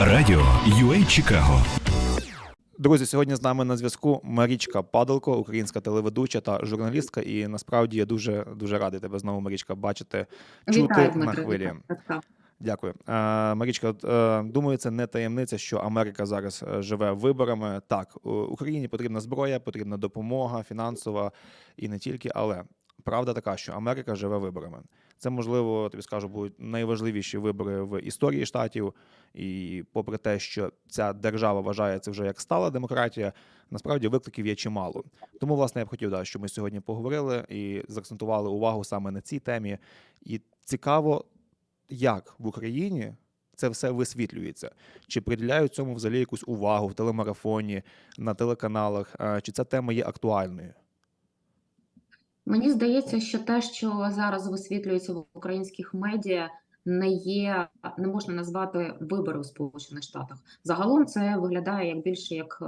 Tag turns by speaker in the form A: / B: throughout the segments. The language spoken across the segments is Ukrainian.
A: Радіо UA Чикаго
B: Друзі, сьогодні з нами на зв'язку Марічка Падалко, українська телеведуча та журналістка. І насправді я дуже дуже радий тебе знову, Марічка, бачити, чути
C: Вітаю,
B: на
C: Дмитро.
B: хвилі.
C: вітаю.
B: Дякую. Е, Марічка, е, думаю, це не таємниця, що Америка зараз е, живе виборами. Так, Україні потрібна зброя, потрібна допомога фінансова і не тільки, але правда така, що Америка живе виборами. Це можливо, тобі скажу, будуть найважливіші вибори в історії штатів. І попри те, що ця держава вважається вже як стала демократія, насправді викликів є чимало. Тому, власне, я б хотів, да, щоб ми сьогодні поговорили і заакцентували увагу саме на цій темі. І цікаво, як в Україні це все висвітлюється, чи приділяють цьому взагалі якусь увагу в телемарафоні, на телеканалах, чи ця тема є актуальною?
C: Мені здається, що те, що зараз висвітлюється в українських медіа, не є, не можна назвати вибори у Сполучених Штатах. Загалом це виглядає як більше як е,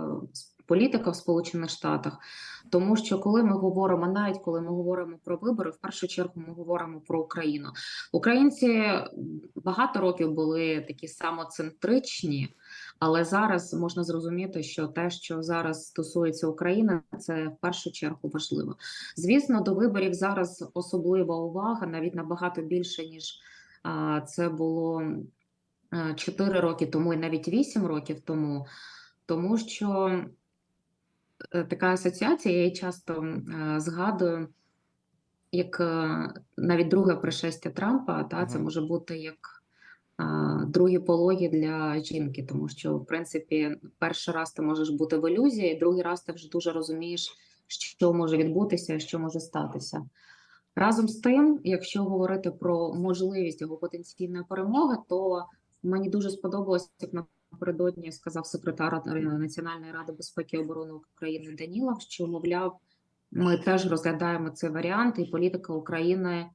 C: політика в Сполучених Штатах, тому що коли ми говоримо, навіть коли ми говоримо про вибори, в першу чергу ми говоримо про Україну. Українці багато років були такі самоцентричні. Але зараз можна зрозуміти, що те, що зараз стосується України, це в першу чергу важливо. Звісно, до виборів зараз особлива увага, навіть набагато більше, ніж це було 4 роки тому і навіть 8 років тому, тому що е, така асоціація, я її часто е, згадую, як е, навіть друге пришестя Трампа, та це може бути як другі пологи для жінки, тому що в принципі перший раз ти можеш бути в ілюзії, другий раз ти вже дуже розумієш, що може відбутися, що може статися. Разом з тим, якщо говорити про можливість його потенційної перемоги, то мені дуже сподобалось, як напередодні сказав секретар Національної ради безпеки і оборони України Данілов, що мовляв, ми теж розглядаємо цей варіант, і політика України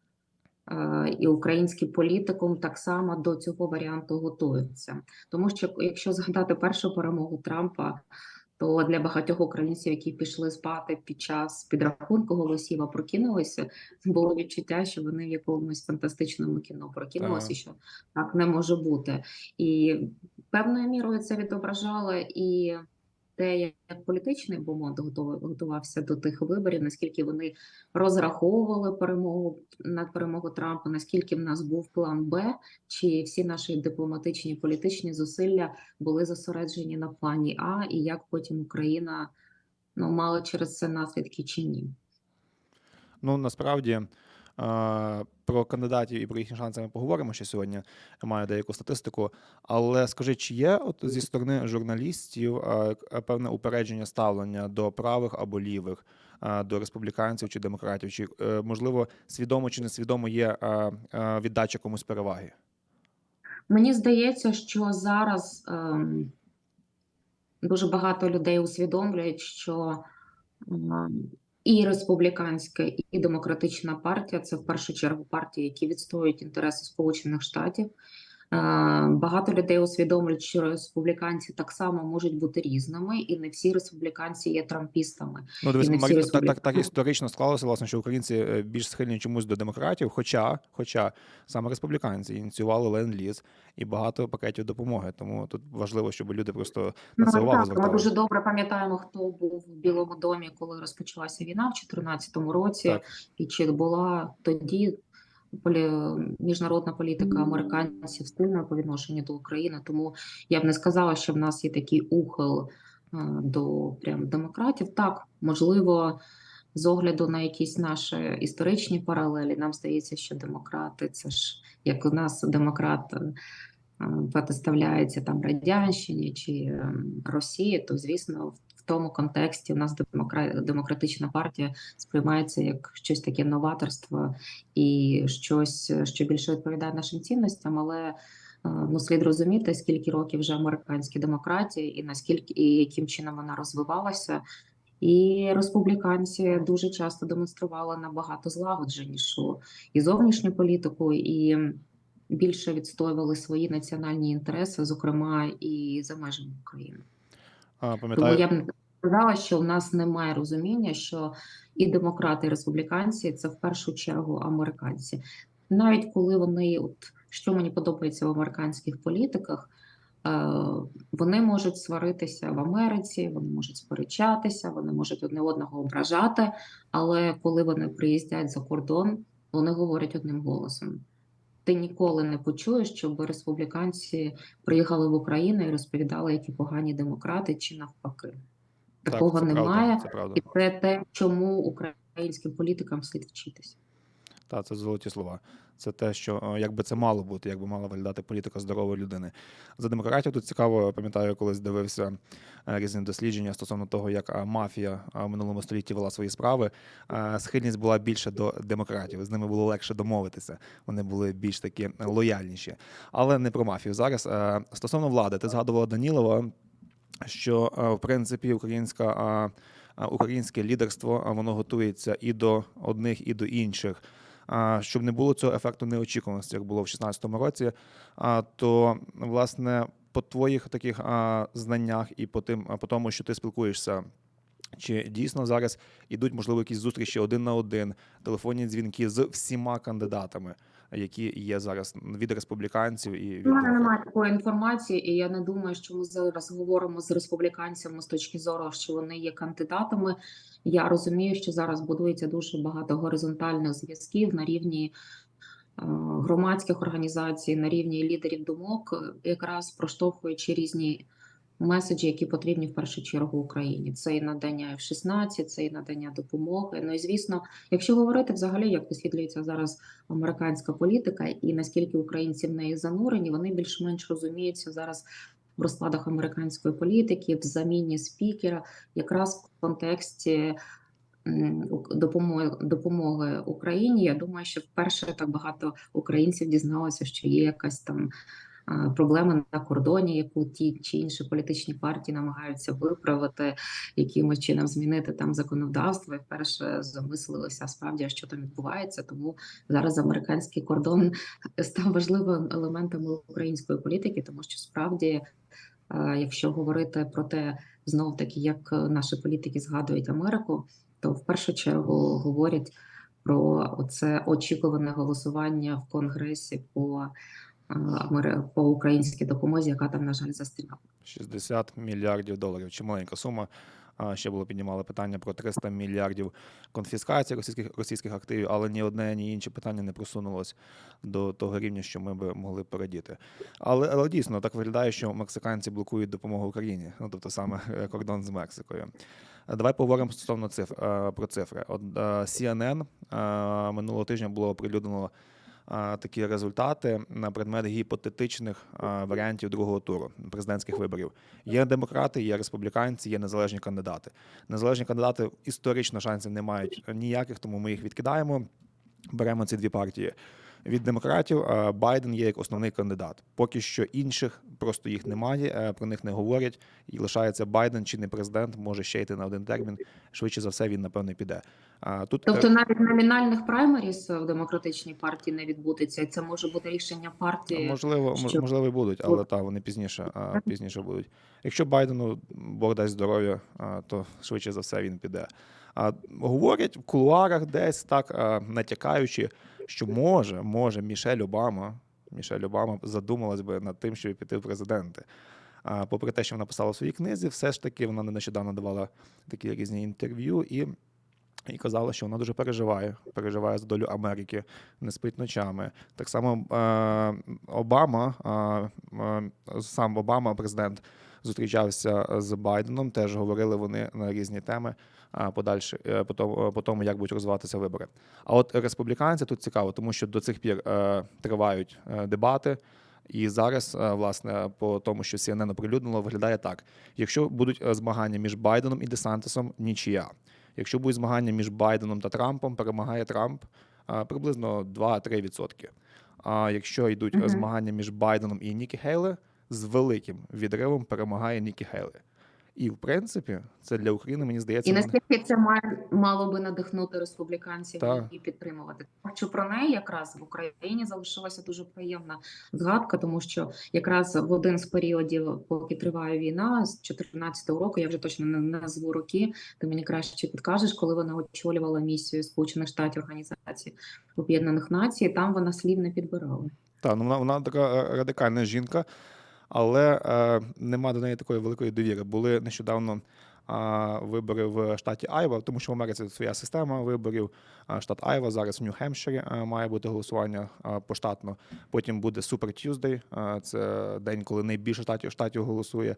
C: і український політикум так само до цього варіанту готуються. Тому що якщо згадати першу перемогу Трампа, то для багатьох українців, які пішли спати під час підрахунку голосів, а прокинулися, було відчуття, що вони в якомусь фантастичному кіно прокинулися,
B: Так.
C: що так не може бути. І певною мірою це відображало і те, як політичний бомонд готувався до тих виборів, наскільки вони розраховували перемогу на перемогу Трампа, наскільки в нас був план Б, чи всі наші дипломатичні політичні зусилля були зосереджені на плані А, і як потім Україна ну, мала через це наслідки чи ні.
B: Ну насправді про кандидатів і про їхні шанси ми поговоримо ще сьогодні. Маю деяку статистику. Але скажи, чи є от зі сторони журналістів певне упередження ставлення до правих або лівих, до республіканців чи демократів? Чи е, можливо свідомо чи несвідомо є віддача комусь переваги?
C: Мені здається, що зараз ем, дуже багато людей усвідомлюють, що ем, і республіканська, і демократична партія це в першу чергу партії, які відстоюють інтереси Сполучених Штатів. Е, Багато людей усвідомлюють, що республіканці так само можуть бути різними, і не всі республіканці є трампістами.
B: Ну, дивись, Марі, так, так, так історично склалося, власне, що українці е, більш схильні чомусь до демократів, хоча, хоча саме республіканці ініціювали ленд-ліз і багато пакетів допомоги. Тому тут важливо, щоб люди просто на це
C: Ну,
B: увагу
C: так, ми дуже добре пам'ятаємо, хто був в Білому домі, коли розпочалася війна в 2014 році,
B: Так.
C: і чи була тоді полі... міжнародна політика американців стильна по відношенню до України. Тому я б не сказала, що в нас є такий ухил е, до прям демократів. Так, можливо, з огляду на якісь наші історичні паралелі, нам здається, що демократи це ж як у нас демократ. е, е, протиставляється там радянщині чи Росії, то звісно, в, тому контексті у нас демокра... демократична партія сприймається як щось таке новаторство і щось, що більше відповідає нашим цінностям, але е, ну слід розуміти, скільки років вже американській демократії, і наскільки і яким чином вона розвивалася. І республіканці дуже часто демонстрували набагато злагодженішу і зовнішню політику, і більше відстоювали свої національні інтереси, зокрема і за межами України.
B: Пам'ятаю,
C: я б не сказала, що у нас немає розуміння, що і демократи, і республіканці це в першу чергу американці. Навіть коли вони, от що мені подобається в американських політиках, Е, Вони можуть сваритися в Америці, вони можуть сперечатися, вони можуть одне одного ображати, але коли вони приїздять за кордон, вони говорять одним голосом. Ти ніколи не почуєш, щоб республіканці приїхали в Україну і розповідали, які погані демократи чи навпаки. Такого
B: це
C: немає,
B: Правда, це правда.
C: і це те, чому українським політикам слід вчитися.
B: Та це золоті слова. Це те, що е, як би це мало бути, як би мала виглядати політика здорової людини. За демократію тут цікаво, пам'ятаю, колись дивився е, різні дослідження стосовно того, як е, мафія в минулому столітті вела свої справи. Схильність була більше до демократів. З ними було легше домовитися. Вони були більш такі лояльніші. Але не про мафію. Зараз стосовно влади, ти згадувала Данілова, що в принципі українська. Українське лідерство воно готується і до одних, і до інших. Щоб не було цього ефекту неочікуваності, як було в 2016 році, то власне по твоїх таких знаннях і по тим, по тому, що ти спілкуєшся. Чи дійсно зараз ідуть, можливо, якісь зустрічі один на один, телефонні дзвінки з всіма кандидатами, які є зараз від республіканців і від
C: мене немає такої інформації, і я не думаю, що ми зараз говоримо з республіканцями з точки зору, що вони є кандидатами. Я розумію, що зараз будується дуже багато горизонтальних зв'язків на рівні е, громадських організацій, на рівні лідерів думок, е, якраз проштовхуючи різні меседжі, які потрібні в першу чергу Україні. Це і надання F-16, це і надання допомоги. Ну і звісно, якщо говорити взагалі, як висвітлюється зараз американська політика, і наскільки українці в неї занурені, вони більш-менш розуміються зараз в розкладах американської політики, в заміні спікера, якраз в контексті допомоги, допомоги Україні. Я думаю, що вперше так багато українців дізналося, що є якась там. А, Проблема на кордоні, яку ті чи інші політичні партії намагаються виправити, якимось чином змінити там законодавство, і вперше замислилися справді, що там відбувається. Тому зараз американський кордон став важливим елементом української політики, тому що справді, е, якщо говорити про те, знов таки, як наші політики згадують Америку, то в першу чергу говорять про це очікуване голосування в Конгресі по, по українській допомозі, яка там, на жаль, застряла.
B: 60 мільярдів доларів. Чи маленька сума? Ще було піднімали питання про 300 мільярдів конфіскації російських російських активів, але ні одне, ні інше питання не просунулось до того рівня, що ми би могли порадіти. Але, але дійсно так виглядає, що мексиканці блокують допомогу Україні, ну тобто саме е, кордон з Мексикою. Давай поговоримо стосовно цифр е, про цифри. От е, CNN минулого тижня було оприлюднено такі результати на предмет гіпотетичних варіантів другого туру президентських виборів. Є демократи, є республіканці, є незалежні кандидати. Незалежні кандидати історично шансів не мають ніяких, тому ми їх відкидаємо. Беремо ці дві партії. Від демократів Байден є як основний кандидат. Поки що інших просто їх немає, е, про них не говорять. І лишається Байден чи не президент, може ще йти на один термін. Швидше за все, він напевно піде. А тут е,
C: Тобто навіть номінальних праймеріс в демократичній партії не відбудеться, це може бути рішення партії.
B: Можливо,
C: що-
B: можливо, і будуть, але так, вони пізніше, пізніше будуть. Якщо Байдену Бог дасть здоров'я, то швидше за все він піде. Говорять в кулуарах десь так натякаючи, що може, може Мішель Обама, Мішель Обама задумалась би над тим, щоб піти в президенти. А попри те, що вона писала в своїй книзі, все ж таки вона нещодавно давала такі різні інтерв'ю і. І казала, що вона дуже переживає, переживає за долю Америки, не спить ночами. Так само Обама, сам Обама, президент, зустрічався з Байденом. Теж говорили вони на різні теми. Подальше по тому, як будуть розвиватися вибори. А от республіканці тут цікаво, тому що до цих пір е, тривають е, дебати. І зараз, е, власне, по тому, що CNN оприлюднило, виглядає так: якщо будуть змагання між Байденом і Десантисом, нічия. Якщо будуть змагання між Байденом та Трампом, перемагає Трамп приблизно 2-3%. А якщо йдуть
C: Мгм.
B: змагання між Байденом і Нікі Хейле, з великим відривом перемагає Нікі Хейле. І в принципі, це для України, мені здається,
C: І наскільки це має мало би надихнути республіканців
B: Так.
C: і підтримувати, що про неї якраз в Україні залишилася дуже приємна згадка, тому що якраз в один з періодів, поки триває війна, з 14-го року, я вже точно не назву роки, ти мені краще підкажеш, коли вона очолювала місію Сполучених Штатів Організації Об'єднаних Націй, там вона слів не підбирала.
B: Та, ну вона, вона така е, радикальна жінка. Але е, нема до неї такої великої довіри. Були нещодавно вибори в штаті Айва, тому що в Америці своя система виборів. Штат Айва зараз в Нью-Хемпширі має бути голосування поштатно. Потім буде Супер Тюздей, це день, коли найбільше штатів штатів голосує.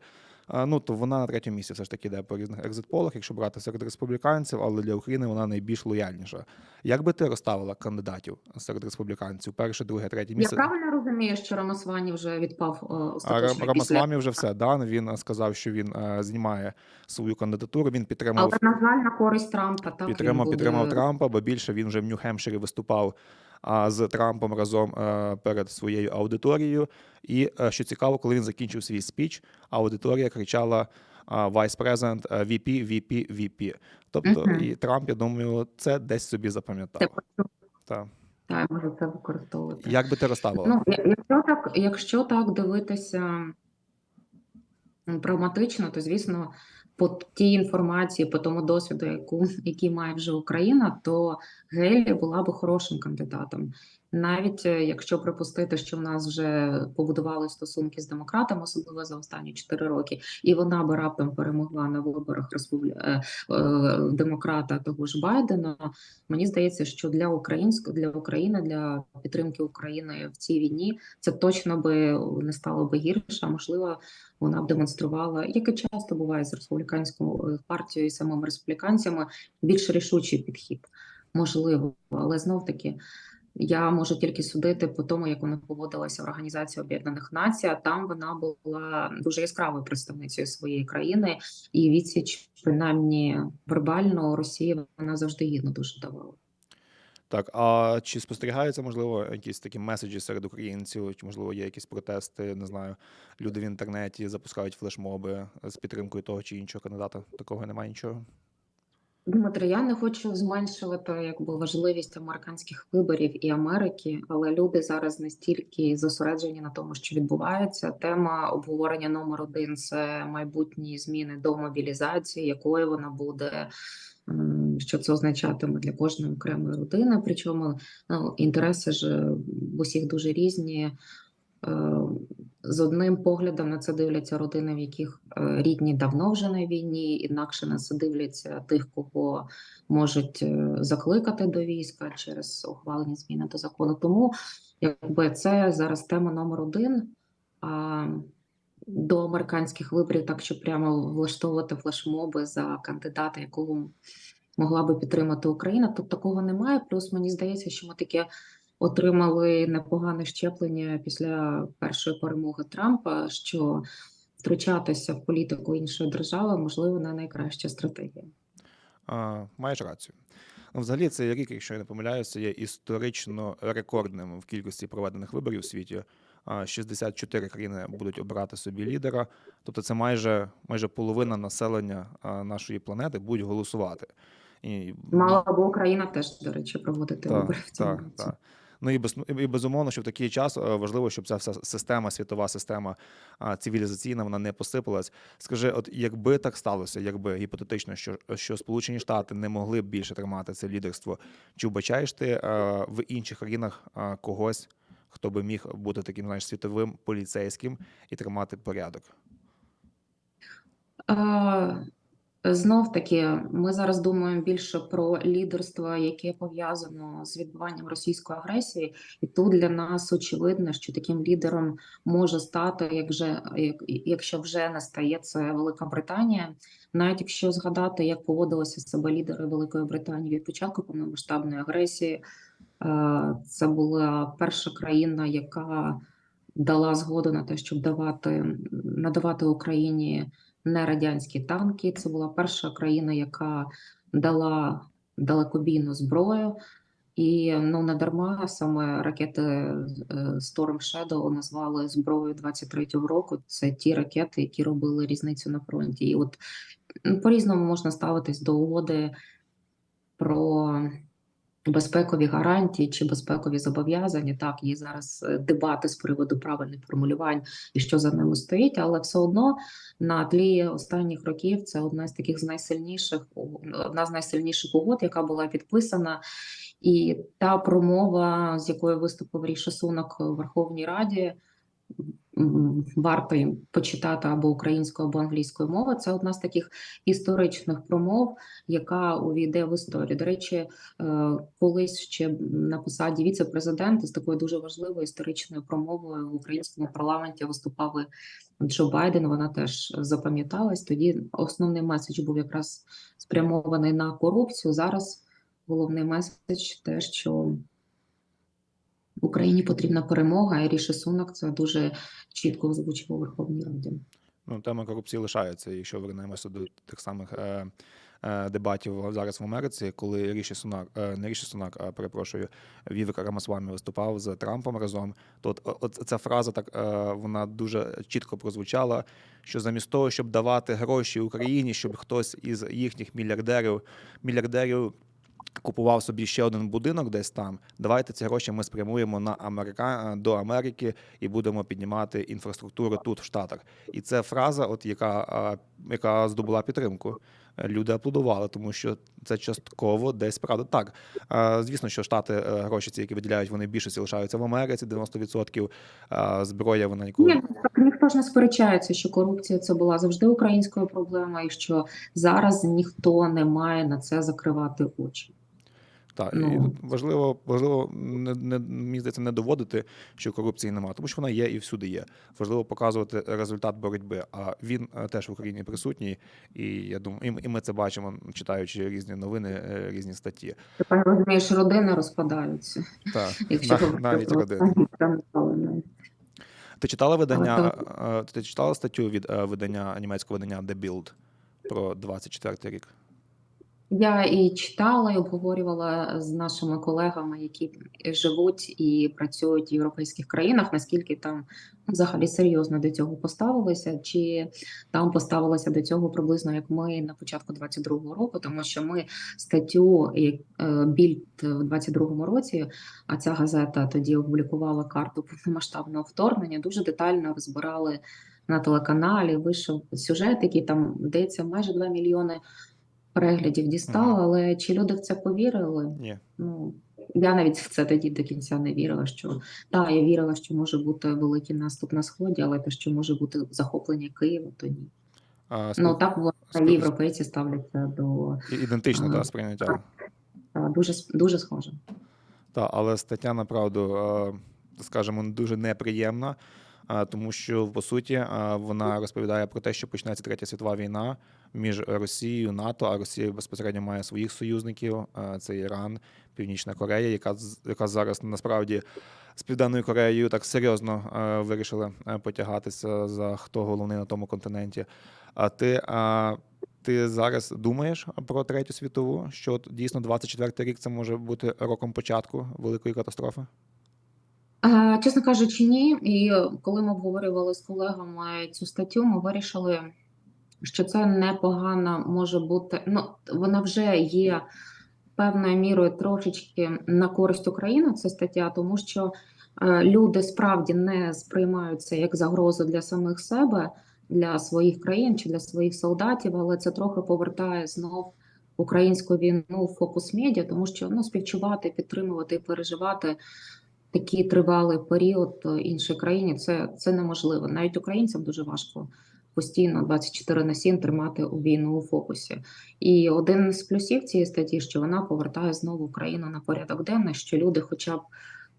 B: А, Ну то вона на третьому місці все ж таки йде по різних екзит-полах, якщо брати серед республіканців, але для України вона найбільш лояльніша. Як би ти розставила кандидатів серед республіканців? Перше, друге, третє
C: Я
B: місце?
C: правильно розумію, що Рамасвані вже відпав е,
B: А
C: остаточно
B: Ра-
C: після...
B: Вже все дан. Він е, сказав, що він е, знімає свою кандидатуру. Він підтримав
C: Але, на жаль, на користь Трампа. Так,
B: підтримав,
C: буде...
B: підтримав Трампа, бо більше він вже в Нью-Хемпширі виступав а, з Трампом разом е, перед своєю аудиторією. І е, що цікаво, коли він закінчив свій спіч, аудиторія кричала. Vice President, е, VP, VP, VP. Тобто,
C: Мгм.
B: і Трамп, я думаю, це десь собі запам'ятав. Так.
C: Так, може це використовувати.
B: Як би ти розставила?
C: Ну, якщо так, якщо так дивитися прагматично, то звісно, по тій інформації, по тому досвіду, яку який має вже Україна, то Гелі була би хорошим кандидатом. Навіть е, якщо припустити, що в нас вже побудували стосунки з демократами, особливо за останні 4 роки, і вона би раптом перемогла на виборах республі... е, е, демократа того ж Байдена. Мені здається, що для українського для України, для підтримки України в цій війні це точно би не стало би гірше. а Можливо, вона б демонструвала, як і часто буває з республіканською партією і самими республіканцями, більш рішучий підхід. Можливо, але знов таки. Я можу тільки судити по тому, як вона поводилася в Організації Об'єднаних Націй. Там вона була дуже яскравою представницею своєї країни, і відсіч, принаймні вербально, Росії вона завжди гідно дуже давала.
B: Так, а чи спостерігаються, можливо, якісь такі меседжі серед українців, чи можливо є якісь протести, не знаю, люди в інтернеті запускають флешмоби з підтримкою того чи іншого кандидата? Такого немає нічого.
C: Дмитро, я не хочу зменшувати якби важливість американських виборів і Америки, але люди зараз настільки зосереджені на тому, що відбувається. Тема обговорення номер один це майбутні зміни до мобілізації, якою вона буде. Що це означатиме для кожної окремої родини? Причому ну, інтереси ж в усіх дуже різні. З одним поглядом на це дивляться родини, в яких е, рідні давно вже на війні, інакше на це дивляться тих, кого можуть е, закликати до війська через ухвалені зміни до закону. Тому якби це зараз тема номер один. А до американських виборів, так що прямо влаштовувати флешмоби за кандидата, якого могла би підтримати Україна, тут такого немає. Плюс мені здається, що ми таке отримали непогане щеплення після першої перемоги Трампа, що втручатися в політику іншої держави можливо не найкраща стратегія.
B: А, маєш рацію. Ну, взагалі, цей рік, якщо я не помиляюся, є історично рекордним в кількості проведених виборів у світі. А, 64 країни будуть обирати собі лідера. Тобто, це майже майже половина населення нашої планети будуть голосувати. І
C: Мала б Україна теж, до речі, проводити
B: Так,
C: вибори в цьому
B: так,
C: році.
B: Ну і без і безумовно, що в такий час е, важливо, щоб ця вся система, світова система цивілізаційна, вона не посипалась. Скажи, от якби так сталося, якби гіпотетично, що, що Сполучені Штати не могли б більше тримати це лідерство, чи вбачаєш ти е, в інших країнах е, когось, хто би міг бути таким знаєш, світовим поліцейським і тримати порядок?
C: Знов таки, ми зараз думаємо більше про лідерство, яке пов'язано з відбуванням російської агресії, і тут для нас очевидно, що таким лідером може стати, як вже як, якщо вже не стає це Велика Британія. Навіть якщо згадати, як поводилися себе лідери Великої Британії від початку повномасштабної агресії, е, це була перша країна, яка дала згоду на те, щоб давати надавати Україні не радянські танки. Це була перша країна, яка дала далекобійну зброю. І ну не дарма саме ракети е, Storm Shadow назвали зброєю 23-го року. Це ті ракети, які робили різницю на фронті. І от по-різному можна ставитись до угоди про безпекові гарантії чи безпекові зобов'язання. Так, є зараз е, дебати з приводу правильних формулювань і що за ними стоїть, але все одно на тлі останніх років це одна з таких з найсильніших одна з найсильніших угод, яка була підписана. І та промова, з якою виступив Рішасунок в Верховній Раді, варто їм почитати або українською, або англійською мовою. Це одна з таких історичних промов, яка увійде в історію. До речі, е, колись ще на посаді віце-президента з такою дуже важливою історичною промовою в українському парламенті виступав і Джо Байден. Вона теж запам'яталась. Тоді основний меседж був якраз спрямований на корупцію. Зараз головний меседж те, що Україні потрібна перемога, і Ріші Сунак це дуже чітко озвучив у Верховній Раді.
B: Ну, тема корупції лишається. Якщо вернемося до тих самих е, е, дебатів зараз в Америці, коли Ріші Сунак, е, не Ріші Сунак, а перепрошую, Вівек Рамасвамі виступав з Трампом разом. То от ця фраза так е, вона дуже чітко прозвучала. Що замість того, щоб давати гроші Україні, щоб хтось із їхніх мільярдерів мільярдерів купував собі ще один будинок десь там. Давайте ці гроші ми спрямуємо на Америка до Америки і будемо піднімати інфраструктуру тут, в Штатах. І це фраза, от яка, яка здобула підтримку. Люди аплодували, тому що це частково десь правда. Так, звісно, що штати е, гроші, ці, які виділяють, вони більше більшості лишаються в Америці, 90%. Зброя вона ніколи
C: Ні, так ніхто ж не сперечається, що корупція це була завжди українською проблемою, і що зараз ніхто не має на це закривати очі.
B: Так,
C: Ну.
B: тут важливо, важливо не, не мені здається, не доводити, що корупції немає, тому що вона є і всюди є. Важливо показувати результат боротьби. А він е, теж в Україні присутній, і я думаю, і, і ми це бачимо, читаючи різні новини, е, різні статті.
C: Тепер розумієш, родини розпадаються.
B: Так,
C: Якщо
B: на- навіть родини. Ти читала видання? Е, Ти читала статтю від видання німецького видання The Bild про 24 рік?
C: Я і читала, і обговорювала з нашими колегами, які живуть і працюють в європейських країнах, наскільки там взагалі серйозно до цього поставилися, чи там поставилися до цього приблизно як ми на початку 22-го року, тому що ми статтю е, Більд в 22-му році, а ця газета тоді опублікувала карту повномасштабного вторгнення, дуже детально розбирали на телеканалі. Вийшов сюжет, який там здається майже 2 мільйони переглядів дістало,
B: Мгм.
C: але чи люди в це повірили?
B: Ні.
C: Ну я навіть в це тоді до кінця не вірила. Що так, я вірила, що може бути великий наступ на сході, але те, що може бути захоплення Києва, то ні.
B: А,
C: Ну так власне європейці ставляться до
B: і- ідентичне
C: Ага.
B: сприйняття.
C: та, дуже дуже схоже.
B: Так, але стаття направду, скажімо, дуже неприємна, тому що по суті вона розповідає про те, що почнеться третя світова війна між Росією НАТО, а Росія безпосередньо має своїх союзників. Це Іран, Північна Корея, яка яка зараз насправді з Південною Кореєю так серйозно вирішили е, потягатися за хто головний на тому континенті. А ти. е, ти зараз думаєш про третю світову? Що дійсно 24-й рік це може бути роком початку великої катастрофи?
C: Е, Чесно кажучи, ні. І коли ми обговорювали з колегами цю статтю, ми вирішили, що це непогано може бути. Ну, вона вже є певною мірою трошечки на користь України, ця стаття, тому що е, люди справді не сприймають це як загрозу для самих себе, для своїх країн чи для своїх солдатів, але це трохи повертає знов українську війну в фокус медіа, тому що ну, співчувати, підтримувати і переживати такий тривалий період іншій країні це, це неможливо. Навіть українцям дуже важко постійно 24 на 7 тримати у війну у фокусі. І один з плюсів цієї статті, що вона повертає знову Україну на порядок денний, що люди, хоча б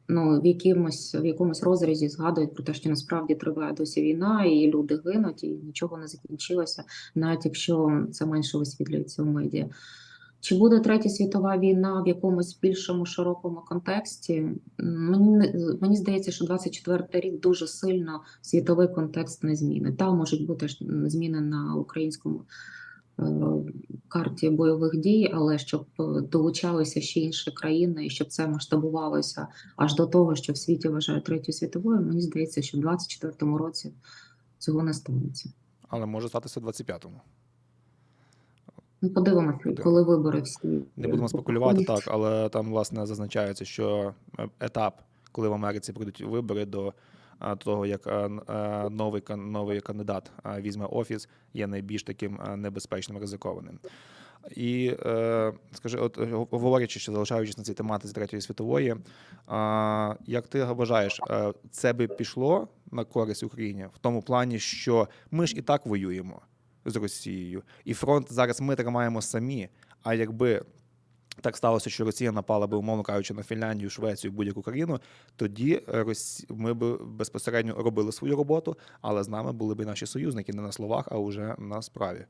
C: ну в якомусь в якомусь розрізі згадують про те, що насправді триває досі війна, і люди гинуть, і нічого не закінчилося, навіть якщо це менше висвітлюється в медіа. Чи буде третя світова війна в якомусь більшому широкому контексті? Мені мені здається, що 24 рік дуже сильно світовий контекст не змінить. Там можуть бути зміни на українському е, карті бойових дій, але щоб е, долучалися ще інші країни, і щоб це масштабувалося аж до того, що в світі вважають третьою світовою, мені здається, що в 24 році цього не станеться.
B: Але може статися в 25-му.
C: Ну, подивимося,
B: Подивимося.
C: коли вибори всі
B: Не будемо спекулювати так, але там власне зазначається, що е, етап, коли в Америці прийдуть вибори до е, того, як е, новий новий кандидат візьме офіс, є найбільш таким небезпечним ризикованим. І скажи, от говорячи, що залишаючись на цій тематиці третьої світової, як ти вважаєш, це би пішло на користь Україні в тому плані, що ми ж і так воюємо з Росією, і фронт зараз ми тримаємо самі. А якби так сталося, що Росія напала би, умовно кажучи, на Фінляндію, Швецію, будь-яку країну, тоді ми б безпосередньо робили свою роботу, але з нами були б наші союзники не на словах, а вже на справі.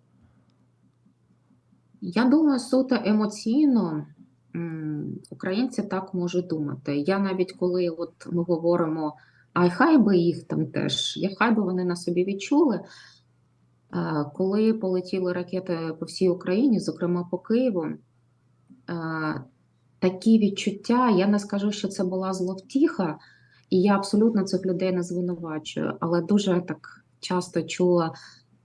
C: Я думаю, суто емоційно українці так можуть думати. Я навіть коли от ми говоримо, а хай би їх там теж, я хай би вони на собі відчули. Коли полетіли ракети по всій Україні, зокрема по Києву, такі відчуття, я не скажу, що це була зловтіха, і я абсолютно цих людей не звинувачую, але дуже так часто чула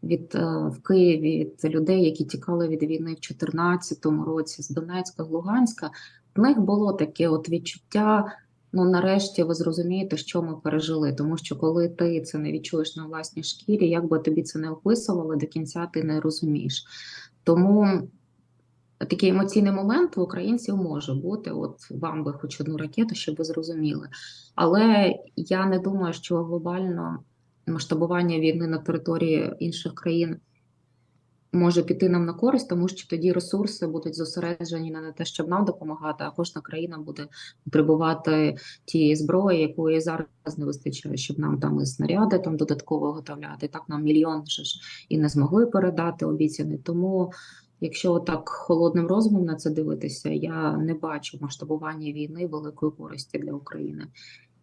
C: від е, в Києві від людей, які тікали від війни в 2014 році з Донецька, з Луганська. В них було таке от відчуття. Ну, нарешті ви зрозумієте, що ми пережили. Тому що коли ти це не відчуєш на власній шкірі, як би тобі це не описували, до кінця ти не розумієш. Тому такий емоційний момент у українців може бути. От вам би хоч одну ракету, щоб ви зрозуміли. Але я не думаю, що глобально масштабування війни на території інших країн може піти нам на користь, тому що тоді ресурси будуть зосереджені не на те, щоб нам допомагати, а кожна країна буде потребувати тієї зброї, якої зараз не вистачає, щоб нам там і снаряди там додатково виготовляти. Так нам мільйон ж і не змогли передати обіцяний. Тому, якщо так холодним розумом на це дивитися, я не бачу масштабування війни великої користі для України.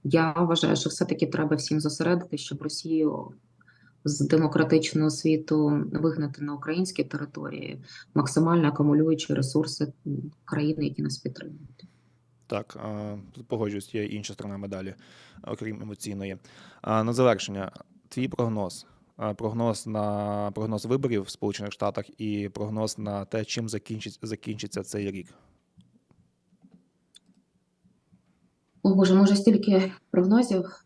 C: Я вважаю, що все-таки треба всім зосередити, щоб Росію з демократичного світу вигнати на українські території, максимально акумулюючи ресурси країни, які нас підтримують.
B: Так, погоджуюсь, є інша сторона медалі, окрім емоційної. На завершення, твій прогноз. Прогноз на прогноз виборів в Сполучених Штатах і прогноз на те, чим закінчить, закінчиться цей рік.
C: О Боже, може стільки прогнозів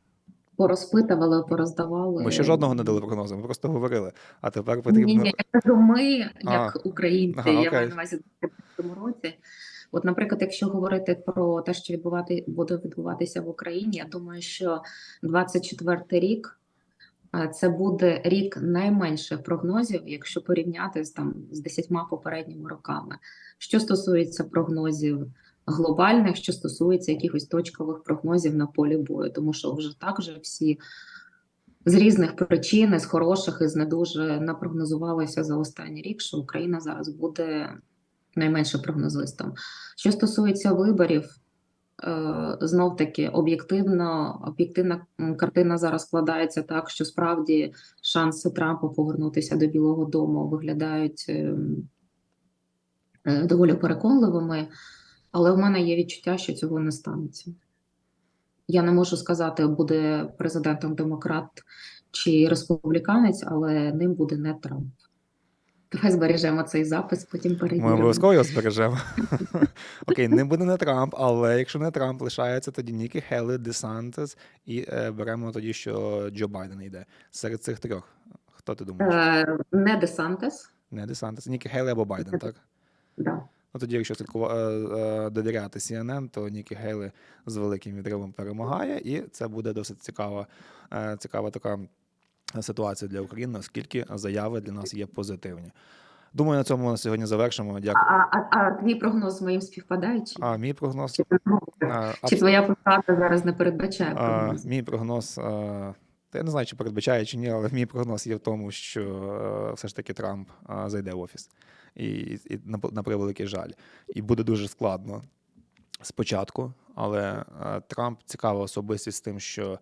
C: порозпитували, пороздавали.
B: Ми ще жодного не дали прогнозу, ми просто говорили. А тепер
C: Ні,
B: потрібно.
C: ні, я кажу, ми,
B: А.
C: як українці,
B: Ага,
C: я маю на увазі в цьому році. От, наприклад, якщо говорити про те, що відбувати буде відбуватися в Україні, я думаю, що 24 рік це буде рік найменших прогнозів, якщо порівняти з там з 10 попередніми роками. Що стосується прогнозів глобальних, що стосується якихось точкових прогнозів на полі бою, тому що вже так же всі з різних причин, з хороших і з не дуже напрогнозувалося за останній рік, що Україна зараз буде найменше прогнозистом. Що стосується виборів, е, знов таки об'єктивно, об'єктивна картина зараз складається так, що справді шанси Трампа повернутися до Білого Дому виглядають ем, е, доволі переконливими, але в мене є відчуття, що цього не станеться. Я не можу сказати, буде президентом демократ чи республіканець, але ним буде не Трамп. Давай збережемо цей запис, потім
B: перейдемо.
C: Ми
B: обов'язково його збережемо. Окей, не буде не Трамп, але якщо не Трамп, лишається тоді Нікі Хелли, Десантес, і е, беремо тоді, що Джо Байден йде. Серед цих трьох. Хто ти думаєш?
C: Е, Не Десантес,
B: Не Десантес, Нікі Хелли або Байден, так?
C: да.
B: Ну тоді, якщо слідкува- е, е, довіряти CNN, то Нікі Гейли з великим відривом перемагає, і це буде досить цікава, е, цікава така ситуація для України, оскільки заяви для нас є позитивні. Думаю, на цьому на сьогодні завершимо. Дякую.
C: а, а твій прогноз з моїм співпадаючий?
B: А мій прогноз
C: Чи,
B: е,
C: Чи твоя посада зараз не передбачає
B: А, мій прогноз. Та я не знаю, чи передбачає чи ні, але мій прогноз є в тому, що все ж таки Трамп зайде в офіс. І, і на, на превеликий жаль. І буде дуже складно спочатку, але е, Трамп цікава особистість з тим, що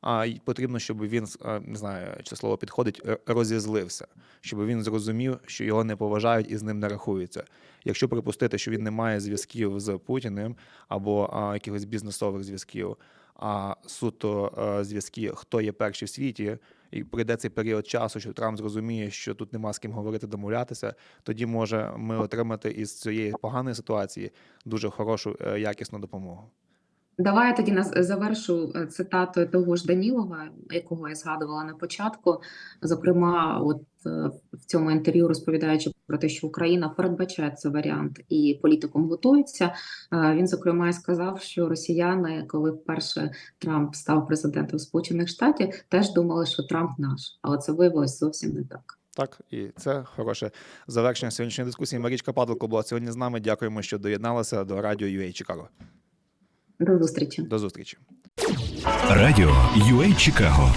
B: а, потрібно, щоб він е, не знаю, чи слово підходить, розізлився, щоб він зрозумів, що його не поважають і з ним не рахуються. Якщо припустити, що він не має зв'язків з Путіним або а, якихось бізнесових зв'язків, а суто е, зв'язки, хто є перший в світі, і прийде цей період часу, що Трамп зрозуміє, що тут нема з ким говорити, домовлятися, тоді може ми отримати із цієї поганої ситуації дуже хорошу е, якісну допомогу.
C: Давай я тоді наз- завершу е, цитатою того ж Данілова, якого я згадувала на початку. Зокрема, от е, в цьому інтерв'ю розповідаючи про те, що Україна передбачає цей варіант і політикум готується. е, Він зокрема сказав, що росіяни, коли вперше Трамп став президентом Сполучених Штатів, теж думали, що Трамп наш, але це виявилось зовсім не так.
B: Так, і це хороше завершення сьогоднішньої дискусії. Марічка Падалко була сьогодні з нами. Дякуємо, що доєдналася до радіо UA Чикаго.
C: До зустрічі.
B: До зустрічі.
A: Радіо UA Чикаго